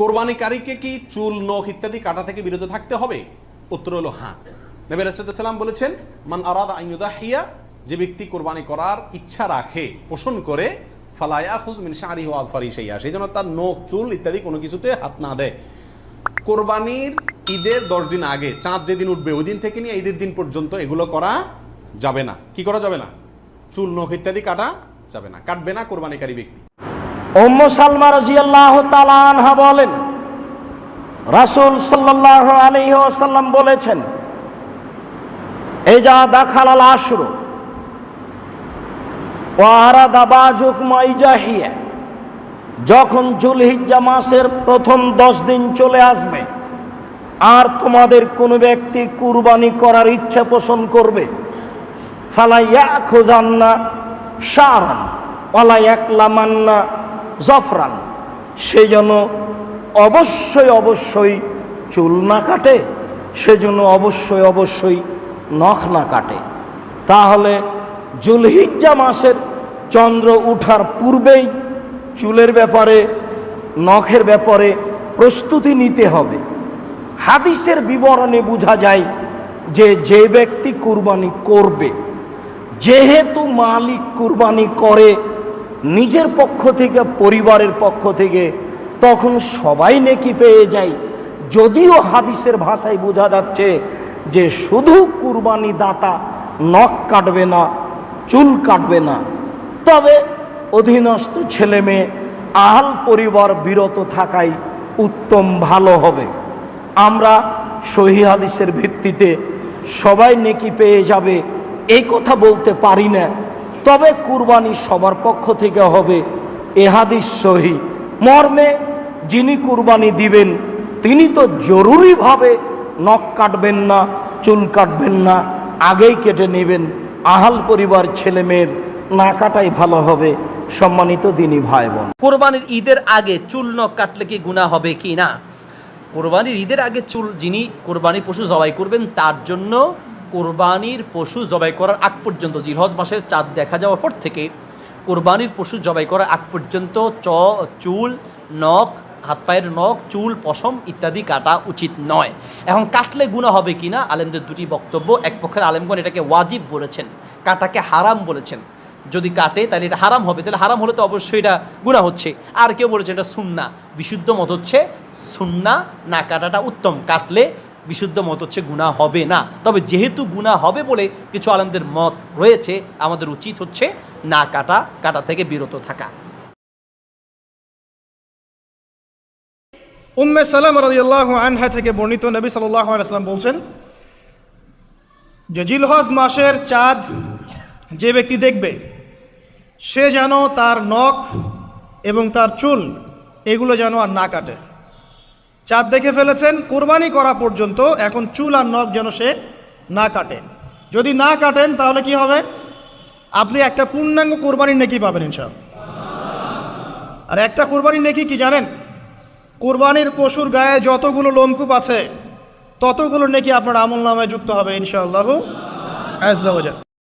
কোরবানিকারীকে কি চুল, নখ ইত্যাদি কাটা থেকে বিরত থাকতে হবে? উত্তর হলো হ্যাঁ। নবী রাসূলুল্লাহ বলেছেন, মান আরাদা আন ইউদাহিয়া যে ব্যক্তি কোরবানি করার ইচ্ছা রাখে, পোষণ করে ফালায়া খুজ মিন শারি ওয়া আলফারি সেইয়া সেই জন্য তার নখ, চুল ইত্যাদি কোনো কিছুতে হাত না দেয়। কোরবানির ঈদের দশ দিন আগে, চাঁদ যেদিন উঠবে, ওই দিন থেকে নিয়ে ঈদের দিন পর্যন্ত এগুলো করা যাবে না। কি করা যাবে না? চুল, নখ ইত্যাদি কাটা যাবে না। কাটবে না কোরবানিকারী ব্যক্তি। উম্মু সালমা রাজিয়াল্লাহ তাআলা আনহা বলেন, রাসূল আলাইহি ওয়াসাল্লাম বলেছেন এই যা দাখালাল আশরু, ওয়া আরাদা বাজুক মাইজাহিয়া যখন জুলহিজ্জা মাসের প্রথম দশ দিন চলে আসবে, আর তোমাদের কোনো ব্যক্তি কুরবানি করার ইচ্ছা পোষণ করবে ফালাইয়া খোঁজান্না সারান ওলা একলামান্না জফরান, সে যেন অবশ্যই অবশ্যই চুল না কাটে সেজন্য অবশ্যই অবশ্যই নখ না কাটে। তাহলে জুলহিজ্জা মাসের চন্দ্র উঠার পূর্বেই চুলের ব্যাপারে, নখের ব্যাপারে প্রস্তুতি নিতে হবে। হাদিসের বিবরণে বোঝা যায় যে যে ব্যক্তি কুরবানি করবে, যেহেতু মালিক কুরবানি করে নিজের পক্ষ থেকে, পরিবারের পক্ষ থেকে, তখন সবাই নেকি পেয়ে যায়। যদিও হাদিসের ভাষায় বোঝা যাচ্ছে যে শুধু কুরবানি দাতা নখ কাটবে না, চুল কাটবে না। তবে অধীনস্থ ছেলে মেয়ে আহাল পরিবার বিরত থাকাই উত্তম ভালো হবে। আমরা সহি হাদিসের ভিত্তিতে সবাই নেকি পেয়ে যাবে, এই কথা বলতে পারি না। তবে কুরবানি সবার পক্ষ থেকে হবে, এ হাদিস সহি। মর্মে যিনি কুরবানি দিবেন, তিনি তো জরুরিভাবে নখ কাটবেন না, চুল কাটবেন না, আগেই কেটে নেবেন। আহাল পরিবার ছেলে মেয়ের না কাটাই ভালো হবে, সম্মানিত দিনী ভাই বোন কোরবানির ঈদের আগে চুল নখ কাটলে কি গুণা হবে কি না? কোরবানির ঈদের আগে চুল, যিনি কোরবানির পশু জবাই করবেন, তার জন্য কোরবানির পশু জবাই করার আগ পর্যন্ত, জিরহজ মাসের চাঁদ দেখা যাওয়ার পর থেকে কোরবানির পশু জবাই করার আগ পর্যন্ত চ, চুল, নখ, হাত পায়ের নখ, চুল, পশম ইত্যাদি কাটা উচিত নয়। এখন কাটলে গুণা হবে কি না আলেমদের দুটি বক্তব্য। এক পক্ষের আলেমগণ এটাকে ওয়াজিব বলেছেন, কাটাকে হারাম বলেছেন। যদি কাটে তাহলে এটা হারাম হবে, তাহলে হারাম হলে তো অবশ্যই এটা গুণা হচ্ছে। আর কেউ বলেছে এটা সুন্না। বিশুদ্ধ মত হচ্ছে সুন্না না কাটাটা উত্তম। কাটলে বিশুদ্ধ মত হচ্ছে গুণা হবে না। তবে যেহেতু গুণা হবে বলে কিছু আলমদের মত রয়েছে, আমাদের উচিত হচ্ছে না কাটা কাটা থেকে বিরত থাকা। উম্মে সালাম রাদিয়াল্লাহ আনহা থেকে বর্ণিত নবী সাল্লাল্লাহু আলাইহি সাল্লাম বলছেন, যে জিলহজ মাসের চাঁদ যে ব্যক্তি দেখবে, সে যেন তার নখ এবং তার চুল এগুলো যেন আর না কাটে। চাঁদ দেখে ফেলেছেন, কোরবানি করা পর্যন্ত এখন চুল আর নখ যেন সে না কাটে। যদি না কাটেন, তাহলে কি হবে? আপনি একটা পূর্ণাঙ্গ কোরবানির নেকি পাবেন ইনশাল আর একটা কোরবানির নেকি কি জানেন? কোরবানির পশুর গায়ে যতগুলো লোমকূপ আছে, ততগুলো নেকি আপনার আমল নামায় যুক্ত হবে ইনশাআল্লাহ।